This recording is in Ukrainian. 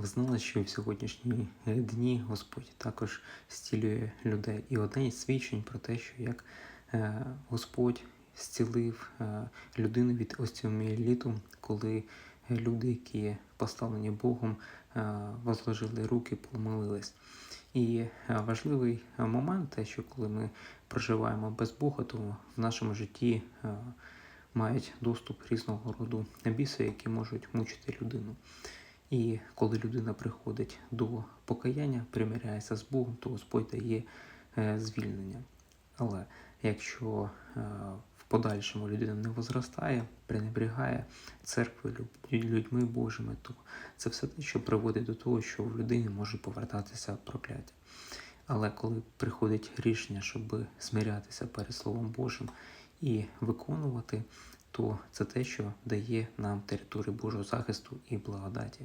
ви знали, що в сьогоднішні е, дні Господь також зцілює людей. І одне із свідчень про те, що як е, Господь зцілив е, людину від остеоміеліту, коли люди, які поставлені Богом, возложили руки, помолились. І важливий момент, те, що коли ми проживаємо без Бога, то в нашому житті мають доступ різного роду біси, які можуть мучити людину. І коли людина приходить до покаяння, примиряється з Богом, то Господь дає е, звільнення. Але якщо е, в подальшому людина не возростає, пренебрігає церквою, людьми Божими, то це все те, що приводить до того, що в людини може повертатися прокляття. Але коли приходить рішення, щоб смирятися перед Словом Божим і виконувати, то це те, що дає нам територію Божого захисту і благодаті.